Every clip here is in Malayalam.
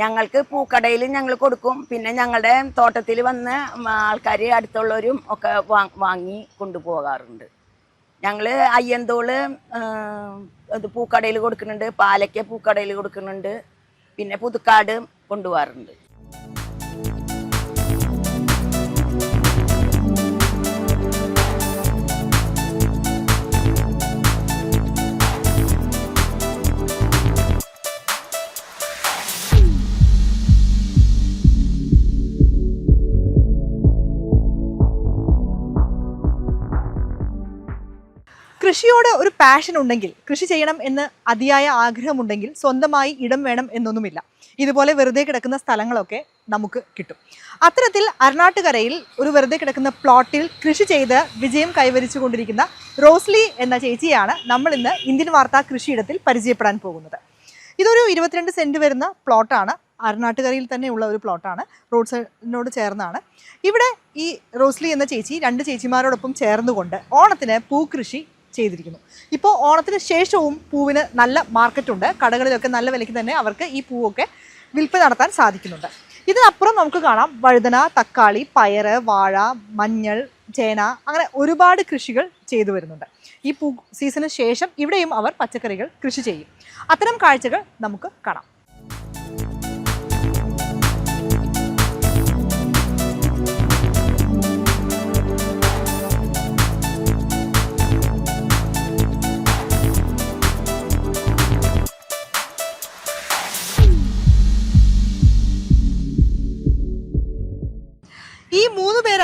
ഞങ്ങൾക്ക് പൂക്കടയിൽ ഞങ്ങൾ കൊടുക്കും. പിന്നെ ഞങ്ങളുടെ തോട്ടത്തിൽ വന്ന് ആൾക്കാർ അടുത്തുള്ളവരും ഒക്കെ വാങ്ങി കൊണ്ടുപോകാറുണ്ട്. ഞങ്ങൾ അയ്യന്തോൾ ഇത് പൂക്കടയിൽ കൊടുക്കുന്നുണ്ട്. പാലയ്ക്ക പൂക്കടയിൽ കൊടുക്കുന്നുണ്ട്. പിന്നെ പുതുക്കാട് കൊണ്ടുപോകാറുണ്ട്. കൃഷിയോട് ഒരു പാഷൻ ഉണ്ടെങ്കിൽ കൃഷി ചെയ്യണം എന്ന് അതിയായ ആഗ്രഹമുണ്ടെങ്കിൽ സ്വന്തമായി ഇടം വേണം എന്നൊന്നുമില്ല. ഇതുപോലെ വെറുതെ കിടക്കുന്ന സ്ഥലങ്ങളൊക്കെ നമുക്ക് കിട്ടും. അത്തരത്തിൽ അരുണാട്ടുകരയിൽ ഒരു വെറുതെ കിടക്കുന്ന പ്ലോട്ടിൽ കൃഷി ചെയ്ത് വിജയം കൈവരിച്ചു കൊണ്ടിരിക്കുന്ന റോസ്ലി എന്ന ചേച്ചിയാണ് നമ്മൾ ഇന്ന് ഇന്ത്യൻ വാർത്താ കൃഷിയിടത്തിൽ പരിചയപ്പെടാൻ പോകുന്നത്. ഇതൊരു ഇരുപത്തിരണ്ട് സെന്റ് വരുന്ന പ്ലോട്ടാണ് അരുണാട്ടുകരയിൽ ഉള്ള ഒരു പ്ലോട്ടാണ് റോഡ് സൈഡിനോട് ചേർന്നാണ്. ഇവിടെ ഈ റോസ്ലി എന്ന ചേച്ചി രണ്ട് ചേച്ചിമാരോടൊപ്പം ചേർന്നുകൊണ്ട് ഓണത്തിന് പൂക്കൃഷി ചെയ്തിരിക്കുന്നു. ഇപ്പോൾ ഓണത്തിന് ശേഷവും പൂവിന് നല്ല മാർക്കറ്റുണ്ട് കടകളിലൊക്കെ നല്ല വിലയ്ക്ക് തന്നെ അവർക്ക് ഈ പൂവൊക്കെ വിൽപ്പന നടത്താൻ സാധിക്കുന്നുണ്ട്. ഇതിനപ്പുറം നമുക്ക് കാണാം വഴുതന തക്കാളി പയറ് വാഴ മഞ്ഞൾ ചേന അങ്ങനെ ഒരുപാട് കൃഷികൾ ചെയ്തു വരുന്നുണ്ട്. ഈ പൂ സീസണിന് ശേഷം ഇവിടെയും അവർ പച്ചക്കറികൾ കൃഷി ചെയ്യും. അത്തരം കാഴ്ചകൾ നമുക്ക് കാണാം.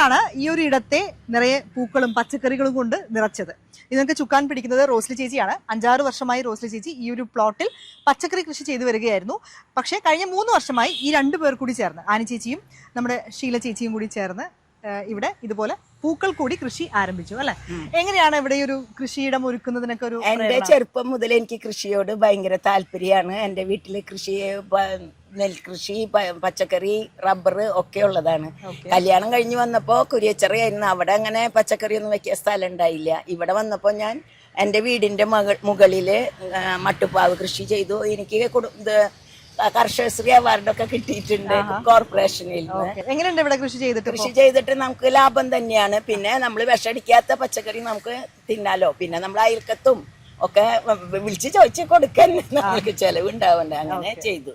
മൂന്ന് ഈ ഒരു ഇടത്തെ നിറയെ പൂക്കളും പച്ചക്കറികളും കൊണ്ട് നിറച്ചത്. ഇതൊക്കെ ചുക്കാൻ പിടിക്കുന്നത് റോസ്ലി ചേച്ചിയാണ്. അഞ്ചാറ് വർഷമായി റോസ്ലി ചേച്ചി ഈ ഒരു പ്ലോട്ടിൽ പച്ചക്കറി കൃഷി ചെയ്തു വരികയായിരുന്നു. പക്ഷേ കഴിഞ്ഞ മൂന്ന് വർഷമായി ഈ രണ്ടു പേർ കൂടി ചേർന്ന് ആനി ചേച്ചിയും നമ്മുടെ ഷീല ചേച്ചിയും കൂടി ചേർന്ന് ഇവിടെ ഇതുപോലെ പൂക്കൾ കൂടി കൃഷി ആരംഭിച്ചു അല്ലെ? എങ്ങനെയാണ് ഇവിടെ ഒരു കൃഷിയിടം ഒരുക്കുന്നതിനൊക്കെ ഒരു എന്റെ ചെറുപ്പം മുതൽ എനിക്ക് കൃഷിയോട് ഭയങ്കര താല്പര്യമാണ്. എന്റെ വീട്ടിൽ കൃഷി പ- നെൽകൃഷി പച്ചക്കറി റബ്ബർ ഒക്കെ ഉള്ളതാണ്. കല്യാണം കഴിഞ്ഞ് വന്നപ്പോൾ കുരിയച്ചറയായിരുന്നു. അവിടെ അങ്ങനെ പച്ചക്കറി ഒന്നും വെക്കാൻ സ്ഥലം ഉണ്ടായില്ല. ഇവിടെ വന്നപ്പോൾ ഞാൻ എന്റെ വീടിന്റെ മകൾ മുകളിൽ മട്ടുപ്പാവ് കൃഷി ചെയ്തു. എനിക്ക് കർഷകശ്രീ അവാർഡൊക്കെ കിട്ടിയിട്ടുണ്ട് കോർപ്പറേഷനിൽ. എങ്ങനെയുണ്ട് ഇവിടെ കൃഷി ചെയ്തിട്ട് കൃഷി ചെയ്തിട്ട് നമുക്ക് ലാഭം തന്നെയാണ്. പിന്നെ നമ്മൾ വിഷടിക്കാത്ത പച്ചക്കറി നമുക്ക് തിന്നാലോ. പിന്നെ നമ്മൾ അയൽക്കത്തും ഒക്കെ വിളിച്ച് ചോദിച്ച് കൊടുക്കാൻ നമുക്ക് ചെലവ് ഉണ്ടാവണ്ട അങ്ങനെ ചെയ്തു.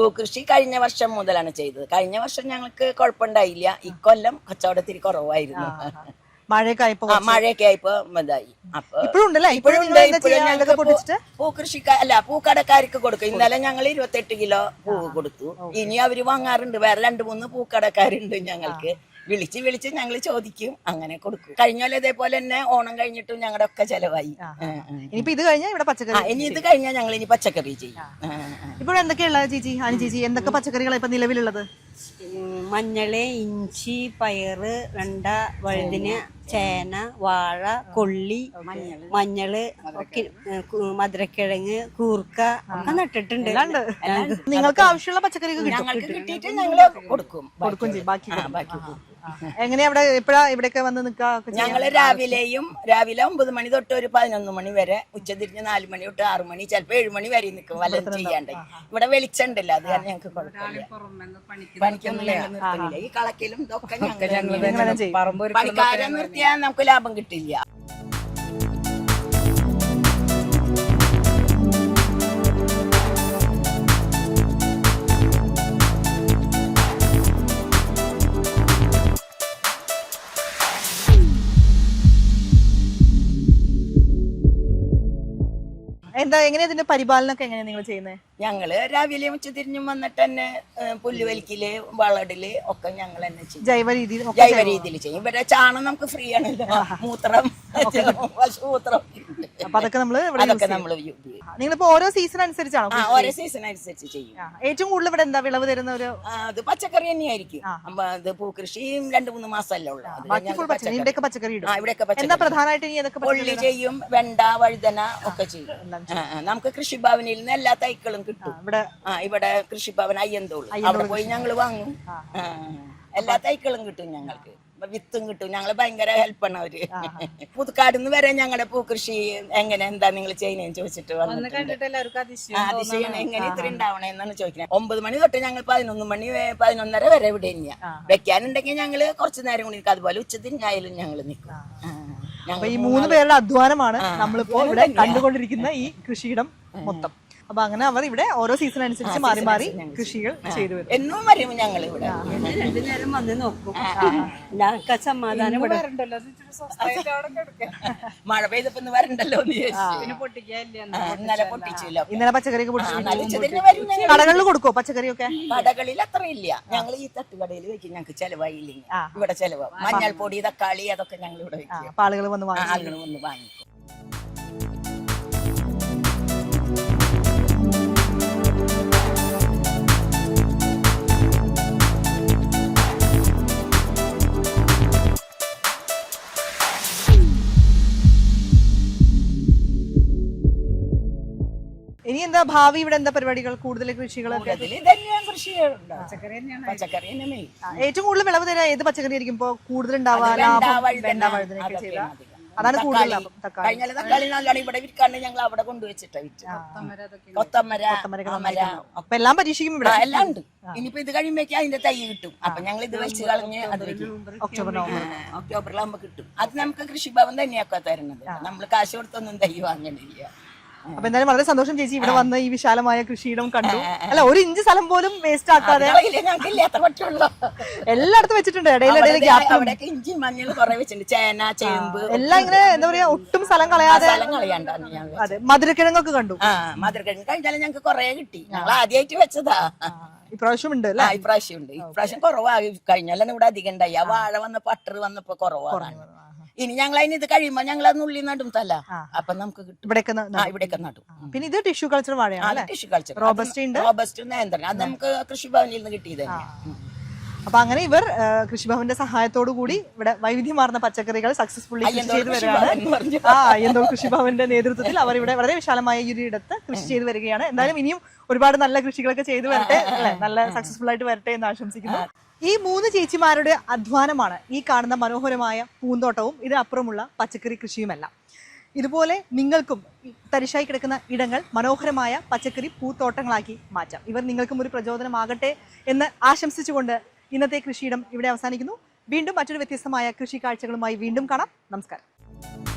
പൂക്കൃഷി കഴിഞ്ഞ വർഷം മുതലാണ് ചെയ്തത്. കഴിഞ്ഞ വർഷം ഞങ്ങൾക്ക് കുഴപ്പമുണ്ടായില്ല. ഇക്കൊല്ലം കച്ചവടത്തിരി കുറവായിരുന്നു. മഴയൊക്കെ ആയപ്പോ ആ, മഴയൊക്കെ ആയപ്പോ ഇതായി. അപ്പൊ പൂക്കൃഷിക്കാർ അല്ല പൂക്കടക്കാർക്ക് കൊടുക്കും. ഇന്നലെ ഞങ്ങൾ ഇരുപത്തെട്ട് കിലോ പൂവ് കൊടുത്തു. ഇനി അവർ വാങ്ങാറുണ്ട്. വേറെ രണ്ട് മൂന്ന് പൂക്കടക്കാരുണ്ട് ഞങ്ങൾക്ക്. വിളിച്ച് വിളിച്ച് ഞങ്ങൾ ചോദിക്കും അങ്ങനെ കൊടുക്കും. കഴിഞ്ഞ കൊല്ലം ഇതേപോലെ തന്നെ ഓണം കഴിഞ്ഞിട്ടും ഞങ്ങളുടെ ഒക്കെ ചെലവായി. ഇനിയിപ്പോ ഇത് കഴിഞ്ഞാൽ ഇവിടെ പച്ചക്കറി ഇനി ഇത് കഴിഞ്ഞാൽ ഞങ്ങൾ ഇനി പച്ചക്കറി ചെയ്യും. ഇപ്പോഴെന്തൊക്കെയുള്ള ചേച്ചി ആനി ചേച്ചി എന്തൊക്കെ പച്ചക്കറികളാണ് ഇപ്പൊ നിലവിലുള്ളത്? ഉം, മഞ്ഞൾ ഇഞ്ചി പയറ് വെണ്ട വഴുതിന് ചേന വാഴ കൊള്ളി മഞ്ഞൾ ഒക്കെ മധുരക്കിഴങ്ങ്. കൂർക്ക ഒക്കെ നട്ടിട്ടുണ്ട്. നിങ്ങൾക്ക് ആവശ്യമുള്ള പച്ചക്കറികൾ ഞങ്ങൾക്ക് കിട്ടിയിട്ട് ഞങ്ങൾ കൊടുക്കും. കൊടുക്കും ബാക്കി ബാക്കി. എങ്ങനെയാ അവിടെ എപ്പോഴാ ഇവിടെയൊക്കെ വന്ന് നിൽക്കാ ഒക്കെ രാവിലെയും രാവിലെ ഒമ്പത് മണി തൊട്ട് ഒരു പതിനൊന്ന് മണി വരെ ഉച്ചതിരിഞ്ഞ് നാല് മണി തൊട്ട് ആറു മണി ചിലപ്പോ ഏഴ് മണി വരെ നിൽക്കും വല്ലതും ചെയ്യാണ്ട് ഇവിടെ വെളിച്ചമുണ്ടല്ലോ അത് കാരണം ഞങ്ങൾക്ക് കുഴപ്പമില്ല. പണിക്കൊന്നും ഞങ്ങൾ ഈ കളക്കിലും ഇതൊക്കെ ഞങ്ങൾ. പണിക്കാരെ നിർത്തിയാൽ നമുക്ക് ലാഭം കിട്ടില്ല. എന്താ എങ്ങനെയാ ഇതിന്റെ പരിപാലനമൊക്കെ എങ്ങനെയാ നിങ്ങൾ ചെയ്യുന്നത് ഞങ്ങൾ രാവിലെ ഉച്ചതിരിഞ്ഞും വന്നിട്ട് തന്നെ പുല്ലുവലിക്കൽ പുല്ല് വലിക്കൽ വളടിൽ ഒക്കെ ഞങ്ങൾ തന്നെ ചെയ്യും. ജൈവ രീതിയിൽ ജൈവ രീതിയിൽ ചെയ്യും. ഇവരെ ചാണം നമുക്ക് ഫ്രീ ആണല്ലോ. മൂത്രം പശുമൂത്രം അപ്പൊ അതൊക്കെ നമ്മൾ അതൊക്കെ നമ്മൾ നിങ്ങളിപ്പോ ഓരോ സീസൺ അനുസരിച്ചാണോ ഓരോ സീസൺ അനുസരിച്ച് ചെയ്യും. ഏറ്റവും കൂടുതൽ ഇവിടെ എന്താ വിളവ് തരുന്ന ഒരു അത് പച്ചക്കറി തന്നെയായിരിക്കും. പൂക്കൃഷിയും രണ്ടു മൂന്ന് മാസമല്ലേ ഉള്ളൂ. അത് ബാക്കി ഞങ്ങൾ പച്ചക്കറി. ഇവിടെയൊക്കെ പച്ചക്കറി ഇടും. എന്താ പ്രധാനമായിട്ട് ഇനി ഏതൊക്കെ ഉള്ളി ചെയ്യും വെണ്ട വഴുതന ഒക്കെ ചെയ്യും. നമുക്ക് കൃഷിഭവനിൽ നിന്ന് എല്ലാ തൈക്കളും കിട്ടും. ഇവിടെ ഇവിടെ കൃഷിഭവൻ അയ്യന്തോൾ. അവിടെ പോയി ഞങ്ങൾ വാങ്ങും. എല്ലാ തൈക്കളും കിട്ടും ഞങ്ങൾക്ക്. വിത്തും കിട്ടും. ഞങ്ങൾ ഭയങ്കര ഹെൽപ്പാണ് അവർ. പുതുക്കാട് നിന്ന് വരെ ഞങ്ങളുടെ പൂക്കൃഷി എങ്ങനെ എന്താ നിങ്ങൾ ചെയ്യുന്നതെന്ന് ചോദിച്ചിട്ട് അതിശയം എങ്ങനെ ഇത്ര ഉണ്ടാവണെന്നാണ് ചോദിക്കുന്നത് ഒമ്പത് മണി തൊട്ട് ഞങ്ങൾ പതിനൊന്ന് മണി പതിനൊന്നര വരെ ഇവിടെ ഇല്ല വെക്കാനുണ്ടെങ്കിൽ ഞങ്ങൾ കുറച്ച് നേരം കൂടി നിൽക്കും അതുപോലെ ഉച്ചതിരിഞ്ഞായാലും ഞങ്ങൾ നിൽക്കും ഈ മൂന്ന് പേരുടെ അധ്വാനമാണ് നമ്മളിപ്പോ ഇവിടെ കണ്ടുകൊണ്ടിരിക്കുന്ന ഈ കൃഷിയിടം മൊത്തം. അപ്പൊ അങ്ങനെ അവർ ഇവിടെ ഓരോ സീസൺ അനുസരിച്ച് മാറി മാറി കൃഷികൾ ചെയ്തു വരും എന്നും വരും ഞങ്ങൾ ഇവിടെ രണ്ടു നേരം വന്ന് നോക്കും. ഞങ്ങൾക്ക് സമാധാനം ഇവിടെ. മഴ പെയ്തപ്പോ വരണ്ടല്ലോ. ഇന്നലെ പൊട്ടിച്ചില്ല. ഇന്നലെ പച്ചക്കറിയൊക്കെ പൊട്ടിച്ചു. കടകളിൽ കൊടുക്കോ പച്ചക്കറിയൊക്കെ? കടകളിൽ അത്ര ഇല്ല. ഞങ്ങൾ ഈ തട്ടുകടയിൽ വെക്കും. ഞങ്ങൾക്ക് ചെലവായില്ലേ? ഇവിടെ ചെലവ്. മഞ്ഞൾപ്പൊടി തക്കാളി അതൊക്കെ ഞങ്ങൾ ഇവിടെ വെക്കും. ആളുകൾ വന്ന് വാങ്ങി ആളുകൾ വന്ന് വാങ്ങിക്കും. ഇനി എന്താ ഭാവി? ഇവിടെ എന്താ പരിപാടികൾ? കൂടുതൽ കൃഷികളൊക്കെ കൂടുതൽ ഇതന്നെയാണ് കൃഷിയുണ്ട് പച്ചക്കറി തന്നെ മെയിൻ ആ, ഏറ്റവും കൂടുതൽ വിളവ് തരാ ഏത് പച്ചക്കറി ആയിരിക്കും? ഇപ്പൊ കൂടുതൽ ഉണ്ടാവുക വെണ്ട, ലാഭം വെണ്ട വഴുതനൊക്കെ അതൊക്കെയാണ് ചെയ്താൽ അതാണ് കൂടുതൽ തക്കാളി. ലാഭം. തക്കാളി. കഴിഞ്ഞ തക്കാളി നല്ലോണം ഇവിടെ വിൽക്കാണ്ട് ഞങ്ങൾ അവിടെ കൊണ്ടുവച്ചിട്ടാ വിറ്റ് കൊത്തമര അമര അപ്പൊ എല്ലാം പരീക്ഷിക്കും ഇവിടെ. എല്ലാം ഉണ്ട്. ഇനിയിപ്പോ ഇത് കഴിയുമ്പോഴേക്കും അതിന്റെ തൈ കിട്ടും. അപ്പൊ ഞങ്ങൾ ഇത് വെച്ച് കളഞ്ഞ് അത് വെക്കും. October November. ഒക്ടോബറിലാകുമ്പോ കിട്ടും. അത് നമുക്ക് കൃഷിഭവൻ തന്നെയാക്കാ തരുന്നത്. നമ്മൾ കാശ് കൊടുത്തൊന്നും തൈ വാങ്ങണില്ല. അപ്പൊ എന്തായാലും വളരെ സന്തോഷം ചേച്ചി ഇവിടെ വന്ന് ഈ വിശാലമായ കൃഷിയിടം കണ്ടു. അല്ല ഒരു ഇഞ്ച് സ്ഥലം പോലും വേസ്റ്റ് ആക്കാതെ എല്ലായിടത്തും വെച്ചിട്ടുണ്ട്. ഇടയിലിടയിൽ ഗ്യാപ്പ് ഇഞ്ചി മഞ്ഞൾ കുറെ വെച്ചിട്ടുണ്ട്. ചേന ചേമ്പ് എല്ലാം ഇങ്ങനെ എന്താ പറയാ ഒട്ടും സ്ഥലം കളയാതെ അതെ മധുരക്കിഴങ്ങൊക്കെ കണ്ടു. മധുരക്കിഴങ്ങ് കഴിഞ്ഞാലും ഞങ്ങൾക്ക് കുറെ കിട്ടി. ഞങ്ങൾ ആദ്യമായിട്ട് വെച്ചതാ. ഇപ്രാവശ്യം ഉണ്ട് അല്ലേ? ഇപ്രാവശ്യം ഉണ്ട്. ഇപ്രാവശ്യം കുറവാ. കഴിഞ്ഞാലും ഇവിടെ അധികം ഉണ്ടായി. ആ വാഴ വന്ന പട്ടർ വന്നപ്പോ കുറവാണ് ഇനി ഞങ്ങൾ അതിന് ഇത് കഴിയുമ്പോ ഞങ്ങൾ അത് നുള്ളി നടും തല അപ്പൊ നമുക്ക് കിട്ടും. ഇവിടെയൊക്കെ നടും. പിന്നെ ഇത് ടിഷ്യൂ കൾച്ചർ വാഴയാണ് ടിഷ്യൂ കൾച്ചർ. റോബസ്റ്റ് റോബസ്റ്റ് നേന്ത്രൻ അത് നമുക്ക് കൃഷിഭവനിൽ നിന്ന് കിട്ടിയത്. അപ്പൊ അങ്ങനെ ഇവർ കൃഷിഭവന്റെ സഹായത്തോടു കൂടി ഇവിടെ വൈവിധ്യമാർന്ന പച്ചക്കറികൾ സക്സസ്ഫുള്ളി കൃഷി ചെയ്ത് വരികയാണ്. ആ അയ്യന്തോൾ കൃഷിഭവന്റെ നേതൃത്വത്തിൽ അവർ ഇവിടെ വളരെ വിശാലമായ ഈ ഒരു ഇടത്ത് കൃഷി ചെയ്ത് വരികയാണ്. എന്തായാലും ഇനിയും ഒരുപാട് നല്ല കൃഷികളൊക്കെ ചെയ്തു വരട്ടെ അല്ലെ? നല്ല സക്സസ്ഫുൾ ആയിട്ട് വരട്ടെ എന്ന് ആശംസിക്കുന്നു. ഈ മൂന്ന് ചേച്ചിമാരുടെ അധ്വാനമാണ് ഈ കാണുന്ന മനോഹരമായ പൂന്തോട്ടവും ഇതിനപ്പുറമുള്ള പച്ചക്കറി കൃഷിയുമെല്ലാം. ഇതുപോലെ നിങ്ങൾക്കും തരിശായി കിടക്കുന്ന ഇടങ്ങൾ മനോഹരമായ പച്ചക്കറി പൂത്തോട്ടങ്ങളാക്കി മാറ്റാം. ഇവർ നിങ്ങൾക്കും ഒരു പ്രചോദനമാകട്ടെ എന്ന് ആശംസിച്ചുകൊണ്ട് ഇന്നത്തെ കൃഷിയിടം ഇവിടെ അവസാനിക്കുന്നു. വീണ്ടും മറ്റൊരു വ്യത്യസ്തമായ കൃഷി കാഴ്ചകളുമായി വീണ്ടും കാണാം. നമസ്കാരം.